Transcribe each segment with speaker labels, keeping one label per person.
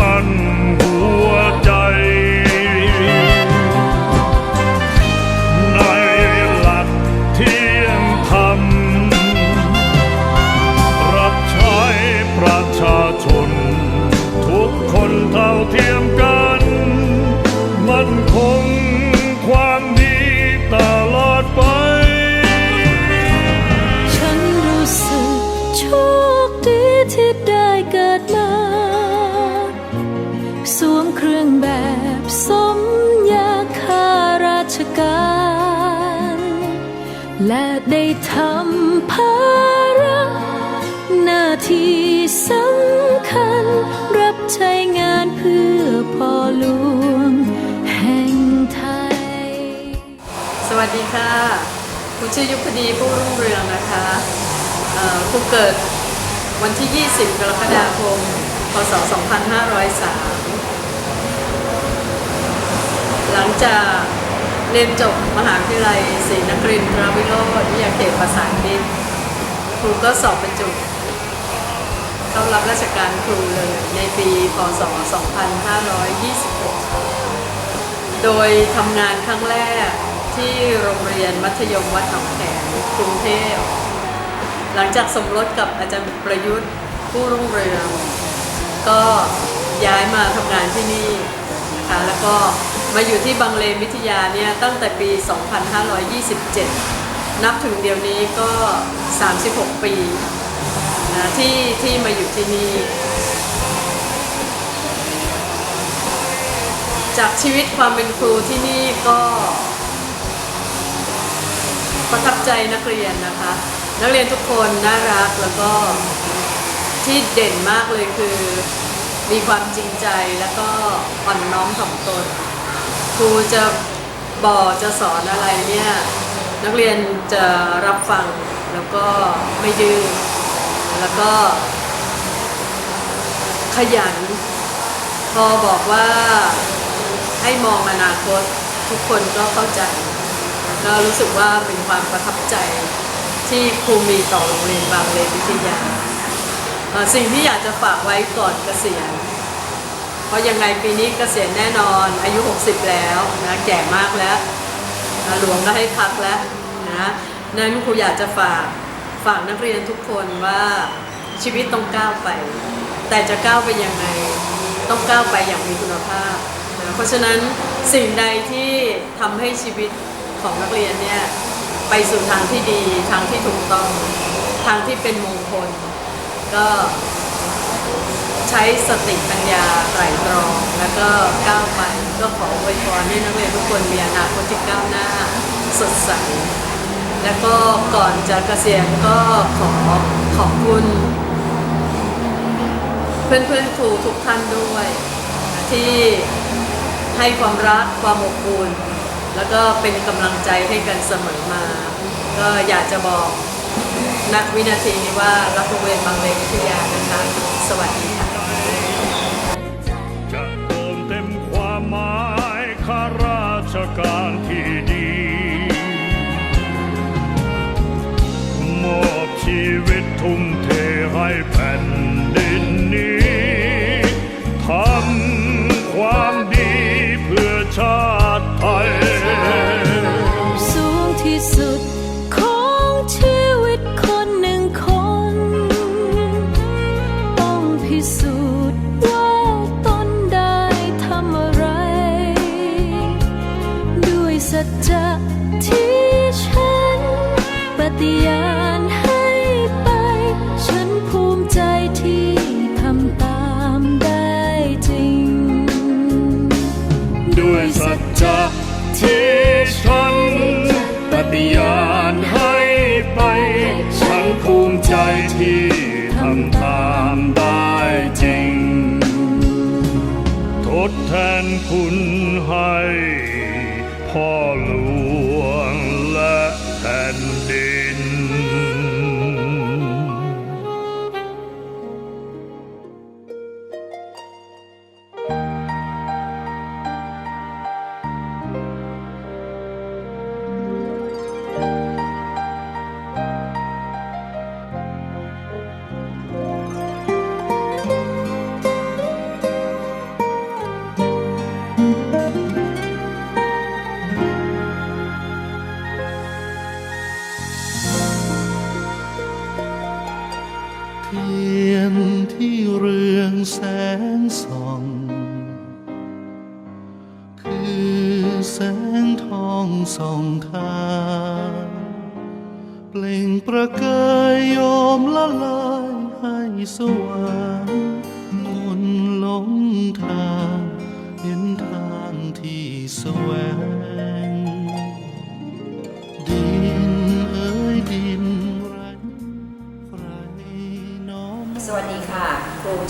Speaker 1: มันหัว และ
Speaker 2: ได้
Speaker 1: ทำภาระหน้าที่สำคัญ รับใช้งานเพื่อพ่อหลวงแห่งไทย
Speaker 3: สวัสดีค่ะครูชื่อยุพดีผู้รุ่งเรืองนะคะครูเกิดวันที่ 20 กรกฎาคม พศ 2503 หลังจาก เรียนจบมหาวิทยาลัยศรีนครินทราวิโรธวิทยาเขตภาษาอังกฤษครูก็สอบบรรจุเข้ารับราชการครูเลยในปีพศ 2526 โดยทำงานครั้งแรกที่โรงเรียนมัธยมวัดหนองแขมกรุงเทพ หลังจากสมรสกับอาจารย์ประยุทธ์ผู้รุ่งเรือง ก็ย้ายมาทำงานที่นี่นะคะแล้วก็ มาอยู่ที่บังเลนวิทยาเนี่ยตั้งแต่ปี 2527 นับถึงเดี๋ยวนี้ก็ 36 ปีนะที่ที่มาอยู่ที่นี่ จากชีวิตความเป็นครูที่นี่ก็ปประทับใจนักเรียนนะคะ นักเรียนทุกคนน่ารักแล้วก็ที่เด่นมากเลยคือมีความจริงใจแล้วก็อ่อนน้อมถ่อมตน ครูจะบอกจะสอนอะไรเนี่ยนักเรียนจะรับฟังแล้วก็ไม่ดื้อแล้วก็ ขยัน พอบอกว่าให้มองอนาคตทุกคนก็เข้าใจ ก็รู้สึกว่าเป็นความประทับใจที่ครูมีต่อโรงเรียนบางเลนวิทยา สิ่งที่อยากจะฝากไว้ก่อนเกษียณ ราะยังไงปีนี้กเกษียณแน่นอน อายุ 60 แล้วนะแก่มากแล้วนะหลวงก็ให้พักแล้วนะนั้นครูอยากจะฝากฝากนักเรียนทุกคนว่าชีวิตต้องก้าวไป แต่จะก้าวไปยังไงต้องก้าวไปอย่างมีคุณภาพนะเพราะฉะนั้นสิ่งใดที่ทำให้ชีวิตของนักเรียนเนี่ยไปสู่ทางที่ดีทางที่ถูกต้องทางที่เป็นมงคล ก็ ใช้สติปัญญาไตร่ตรอง แล้วก็ก้าวไปก็ขออวยพรให้นักเรียนทุกคนมีอนาคตที่ก้าวหน้าสดใส แล้วก็ก่อนจะเกษียณก็ขอขอบคุณ เพื่อนเพื่อนๆครูทุกท่านด้วย ที่ให้ความรักความอบอุ่นแล้วก็เป็นกำลังใจให้กันเสมอมา ก็อยากจะบอกนักวินาทีนี้ว่ารักโรงเรียนบางเลนวิทยานะคะ สวัสดีค่ะ
Speaker 2: เใจ
Speaker 1: ที่ทำตามได้จริง
Speaker 2: ทดแทนคุณให้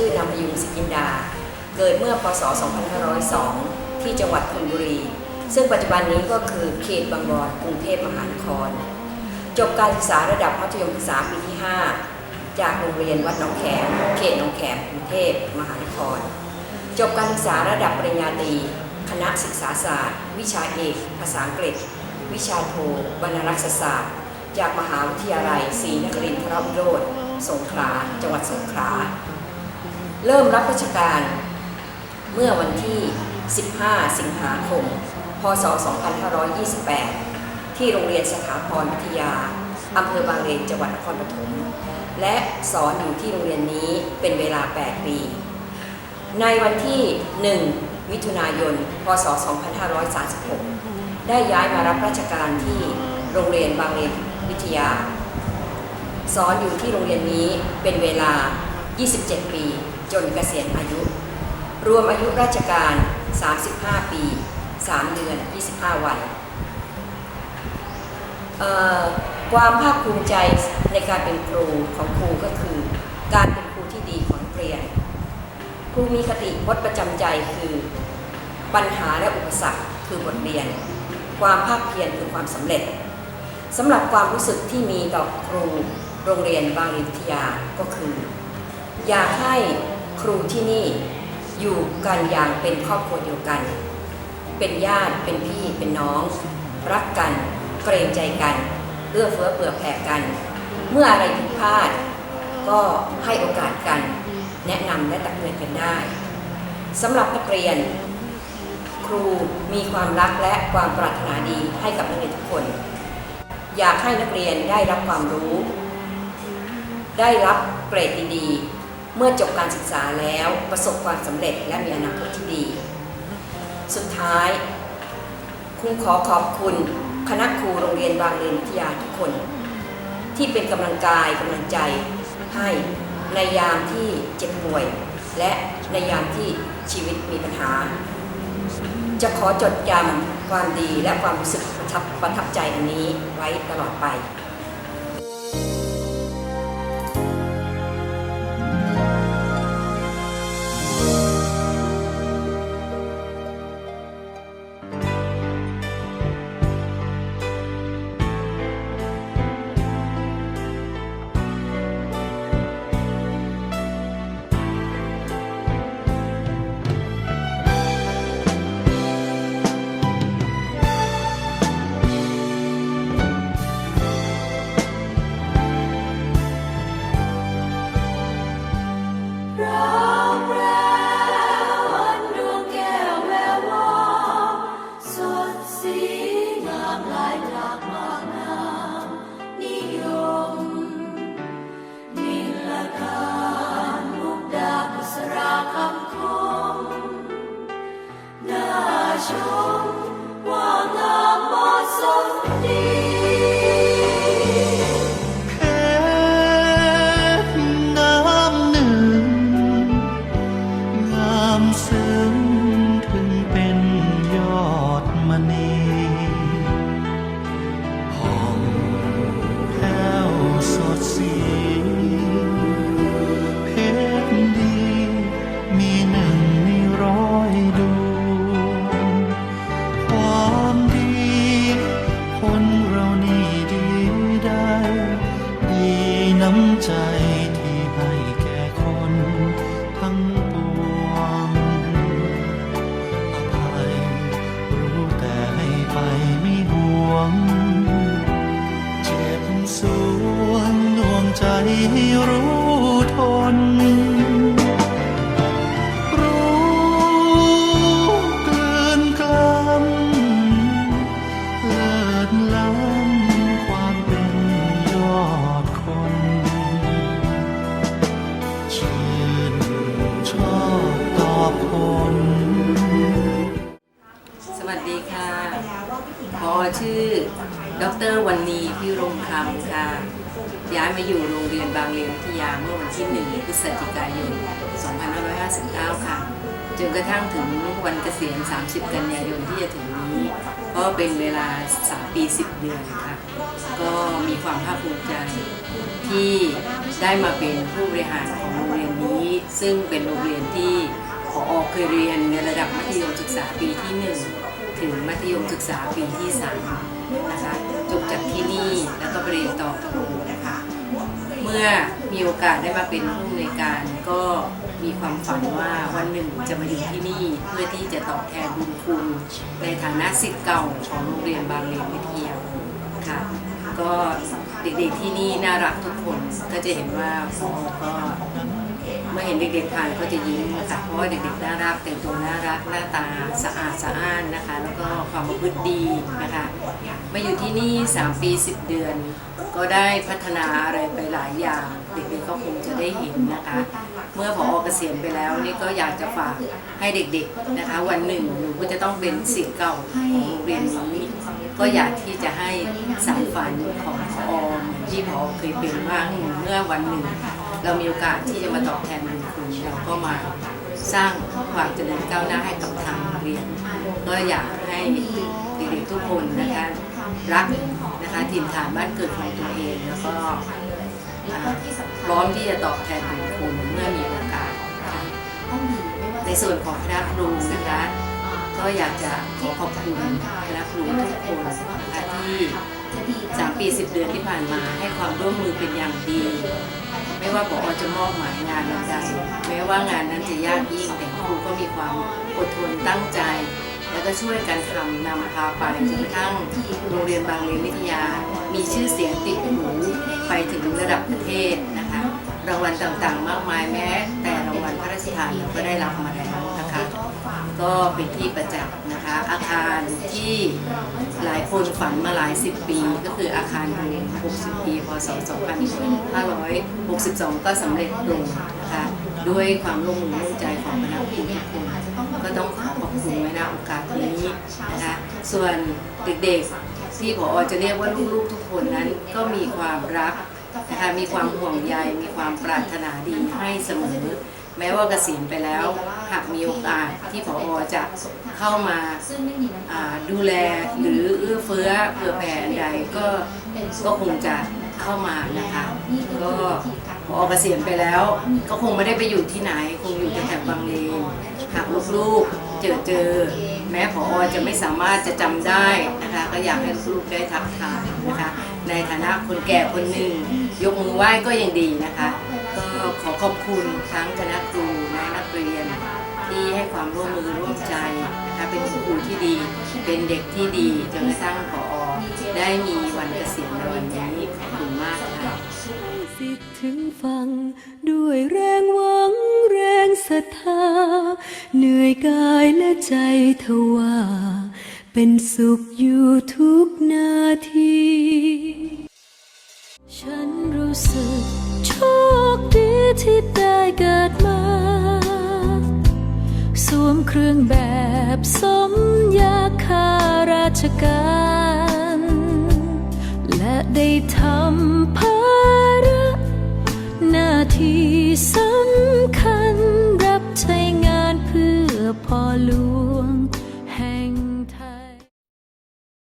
Speaker 4: ชื่อนำพยุงสกินดา เกิดเมื่อพศ 2502 ที่จังหวัดธนบุรี ซึ่งปัจจุบันนี้ก็คือเขตบางบอนกรุงเทพมหานคร จบการศึกษาระดับมัธยมศึกษาปีที่ 5 จากโรงเรียนวัดหนองแขมเขตหนองแขมกรุงเทพมหานคร จบการศึกษาระดับปริญญาตรีคณะศึกษาศาสตร์ วิชาเอก ภาษาอังกฤษ วิชาโทบรรณรักษศาสตร์ จากมหาวิทยาลัยศรีนครินทรวิโรธสงขลา จังหวัดสงขลา เริ่มรับราชการเมื่อวันที่ 15 สิงหาคม พศ 2528 ที่โรงเรียนสถาพรวิทยาอำเภอบางเลนจังหวัดนครปฐม และสอนอยู่ที่โรงเรียนนี้เป็นเวลา 8 ปี ในวันที่ 1 มิถุนายน พศ 2536 ได้ย้ายมารับราชการที่โรงเรียนบางเลนวิทยา สอนอยู่ที่โรงเรียนนี้เป็นเวลา 27 ปี จนเกษียณอายุ รวมอายุราชการ 35 ปี 3 เดือน 25 วัน ความภาคภูมิใจในการเป็นครูของครูก็คือ การเป็นครูที่ดีของเรียน ครูมีคติพจน์ประจำใจคือปัญหาและอุปสรรคคือบทเรียน ความภาคเพียรคือความสำเร็จสำหรับความรู้สึกที่มีต่อครูโรงเรียนบางริทยาก็คือ อยากให้ ครูที่นี่อยู่กันอย่างเป็นครอบครัวเดียวกัน เป็นญาติเป็นพี่เป็นน้อง รักกันเกรงใจกันเอื้อเฟื้อเผื่อแผ่กัน เมื่ออะไรผิดพลาด ก็ให้โอกาสกัน แนะนำและตักเตือนกันได้สำหรับนักเรียน ครูมีความรักและความปรารถนาดีให้กับนักเรียนทุกคน อยากให้นักเรียนได้รับความรู้ ได้รับเกรดดีๆ เมื่อจบการศึกษาแล้วประสบความสำเร็จและมีอนาคตที่ดี สุดท้าย คุณขอขอบคุณคณะครูโรงเรียนบางเรียนวิทยาทุกคน ที่เป็นกำลังกายกำลังใจให้ในยามที่เจ็บป่วย และในยามที่ชีวิตมีปัญหา จะขอจดจำความดีและความรู้สึกประทับประทับใจอันนี้ไว้ตลอดไป
Speaker 5: สีงามหลายหลากมากงามนิยมนิลการมุกดาบุษราคำคมน่าชม
Speaker 6: รู้ทน รู้เกินกล้ำเลิศล้ำความเป็นยอดคน ชื่นชอบตอบคน
Speaker 7: สวัสดีค่ะ พอชื่อ ดรวันนีพิรมคำค่ะ ย้ายมาอยู่โรงเรียนบางเรียนวิทยาเมื่อวันที่1พฤศจิกายน 2559 ค่ะ จนกระทั่งถึงวันเกษียณ 30 กันยายนที่จะถึงนี้ ก็เป็นเวลา 3 ปี 10 เดือนค่ะ ก็มีความภาคภูมิใจที่ได้มาเป็นผู้บริหารของโรงเรียนนี้ ซึ่งเป็นโรงเรียนที่ผออเคยเรียนในระดับมัธยมศึกษาปีที่ 1 ถึงมัธยมศึกษาปีที่3นะคะจบจากที่นี่แล้วก็ไปเรียนต่อโทนะคะเมื่อมีโอกาสได้มาเป็นผู้อำนวยการก็มีความฝันว่าวันหนึ่งจะมาอยู่ที่นี่เพื่อที่จะตอบแทนบุญคุณในฐานะสิทธิ์เก่าของโรงเรียนบางเลนวิทยาค่ะก็เด็กๆที่นี่น่ารักทุกคนก็จะเห็นว่าพอก็เมื่อเห็นเด็กๆทานก็จะยิ้มค่ะเพราะว่าเด็กๆน่ารักแต่งตัวน่ารักหน้าตาสะอาดสะอ้านนะคะ แล้วก็ความประพฤติดีนะคะมาอยู่ที่นี่ 3 ปี 10 เดือน ก็ได้พัฒนาอะไรไปหลายอย่างเด็กๆก็คงจะได้เห็นนะคะ เมื่อพอเกษียณไปแล้วนี่ก็อยากจะฝากให้เด็กๆนะคะ วันหนึ่งหนูก็จะต้องเป็นศิษย์เก่าของโรงเรียนนี้ก็อยากที่จะให้สารฝันของพอที่พอเคยเป็นว่าเมื่อวันหนึ่ง เรามีโอกาสที่จะมาตอบแทนบุญคุณเราก็มาสร้างความเจริญก้าวหน้าให้กับทางโรงเรียน ก็อยากให้เด็กๆทุกคนนะคะ
Speaker 8: รัก นะคะถิ่นฐานบ้านเกิดของตัวเองแล้วก็พร้อมที่จะตอบแทนบุญคุณเมื่อมีโอกาสนะคะในส่วนของคณะครูนะคะก็อยากจะขอขอบคุณคณะครูทุกคนนะคะที่สามปีสิบเดือนที่ผ่านมาให้ความร่วมมือเป็นอย่างดี ไม่ว่าผอจะมอบหมายงานใดแม้ว่างานนั้นจะยากยิ่งแต่ครูก็มีความอดทนตั้งใจ แล้วก็ช่วยกันทำนำพาไปจนกระทั่งโรงเรียนบางเลนวิทยา มีชื่อเสียงติดหูไปถึงระดับประเทศนะคะรางวัลต่างๆ มากมายแม้ แต่รางวัลพระราชทานเราก็ได้รับมาแล้วนะคะก็เป็นที่ประจักษ์นะคะอาคารที่หลายคนฝันมาหลายสิบปี ก็คืออาคารโรง60 ปี พศ 2562 ก็สำเร็จลงนะคะ ด้วยความร่วมมือร่วมใจของคณะครูทุกคนก็ต้องขอขอบคุณไว้ณโอกาสนี้นะคะส่วนเด็กๆที่ผอจะเรียกว่าลูกๆทุกคนนั้นก็มีความรักนะคะมีความห่วงใยมีความปรารถนาดีให้เสมอ แม้ว่าเกษียณไปแล้ว หากมีโอกาสที่ผอจะเข้ามาดูแลหรือเอื้อเฟื้อเผื่อแผ่ใดก็ก็คงจะเข้ามานะคะก็ พอเกษียณไปแล้ว ก็คงไม่ได้ไปอยู่ที่ไหน คงอยู่แถวบางเลนหากลูกๆเจอเจอ แม้ผอจะไม่สามารถจะจำได้นะคะ ก็อยากให้ลูกๆได้ทักทายนะคะ ในฐานะคนแก่คนหนึ่ง ยกมือไหว้ก็ยังดีนะคะ ก็ขอขอบคุณทั้งคณะครูและนักเรียน ที่ให้ความร่วมมือร่วมใจนะคะเป็นครูที่ดี เป็นเด็กที่ดีจนกระทั่งผอได้มีวันเกษียณในวันนี้
Speaker 1: ถึงฟังด้วยแรงหวังแรงศรัทธา เหนื่อยกายและใจทว่า เป็นสุขอยู่ทุกนาที ฉันรู้สึกโชคดีที่ได้เกิดมา สวมเครื่องแบบสมยาคาราชการ และได้ทำภา นาทีสำคัญรับใช้งานเพื่อพ่อหลวง